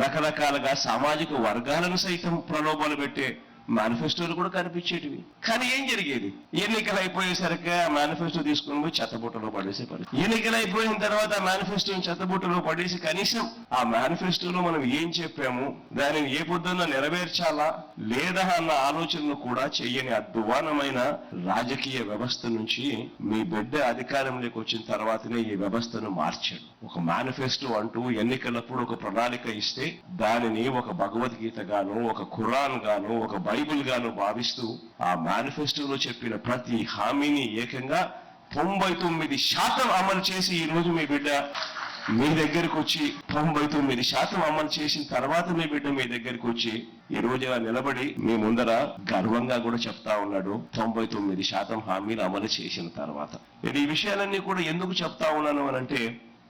రకరకాలుగా సామాజిక వర్గాలను సైతం ప్రలోభాలు పెట్టే మేనిఫెస్టోలు కూడా కనిపించేటివి. కానీ ఏం జరిగేది? ఎన్నికలు అయిపోయేసరికి ఆ మేనిఫెస్టో తీసుకుని పోయి చెత్తబుట్టలో పడేసే పని ఎన్నికలు అయిపోయిన తర్వాత ఆ మేనిఫెస్టోని చెత్తబుట్టలో పడేసి కనీసం ఆ మేనిఫెస్టోలో మనం ఏం చెప్పాము? దానిని ఏ పొద్దున్న నెరవేర్చాలా? లేదా అన్న ఆలోచనలు కూడా చేయని అధ్వానమైన రాజకీయ వ్యవస్థ నుంచి మీ బిడ్డ అధికారంలోకి వచ్చిన తర్వాతనే ఈ వ్యవస్థను మార్చాడు. ఒక మేనిఫెస్టో అంటూ ఎన్నికలప్పుడు ఒక ప్రణాళిక ఇస్తే దానిని ఒక భగవద్గీత గాను ఒక ఖురాన్ గాను ఒక బైబిల్ గాను భావిస్తూ ఆ మేనిఫెస్టోలో చెప్పిన ప్రతి హామీని ఏకంగా తొంభై తొమ్మిది శాతం అమలు చేసి ఈ రోజు మీ బిడ్డ మీ దగ్గరకు వచ్చి తొంభై తొమ్మిది శాతం అమలు చేసిన తర్వాత మీ బిడ్డ మీ దగ్గరకు వచ్చి ఈ రోజు ఇలా నిలబడి మీ ముందర గర్వంగా కూడా చెప్తా ఉన్నాడు. తొంభై తొమ్మిది శాతం హామీలు అమలు చేసిన తర్వాత. నేను ఈ విషయాలన్నీ కూడా ఎందుకు చెప్తా ఉన్నాను అని అంటే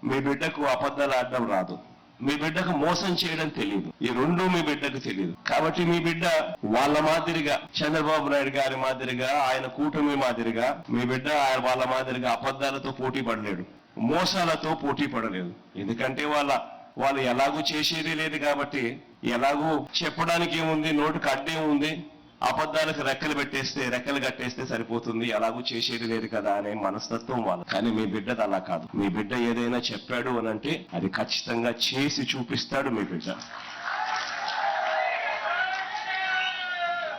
మీ బిడ్డకు అబద్ధాలు ఆడడం రాదు. మీ బిడ్డకు మోసం చేయడం తెలియదు ఈ రెండు మీ బిడ్డకు తెలియదు కాబట్టి మీ బిడ్డ వాళ్ళ మాదిరిగా చంద్రబాబు నాయుడు గారి మాదిరిగా ఆయన కూటమి మాదిరిగా మీ బిడ్డ ఆయన వాళ్ళ మాదిరిగా అబద్ధాలతో పోటీ పడలేడు. మోసాలతో పోటీ పడలేదు. ఎందుకంటే వాళ్ళ వాళ్ళు ఎలాగూ చేసేది లేదు కాబట్టి ఎలాగూ చెప్పడానికి ఏముంది నోటు అడ్డే ఉంది. అబద్ధాలకు రెక్కలు పెట్టేస్తే రెక్కలు కట్టేస్తే సరిపోతుంది. అలాగూ చేసేది లేదు కదా అనే మనస్తత్వం వాళ్ళు. కానీ మీ బిడ్డది అలా కాదు. మీ బిడ్డ ఏదైనా చెప్పాడు అని అంటే అది ఖచ్చితంగా చేసి చూపిస్తాడు మీ బిడ్డ.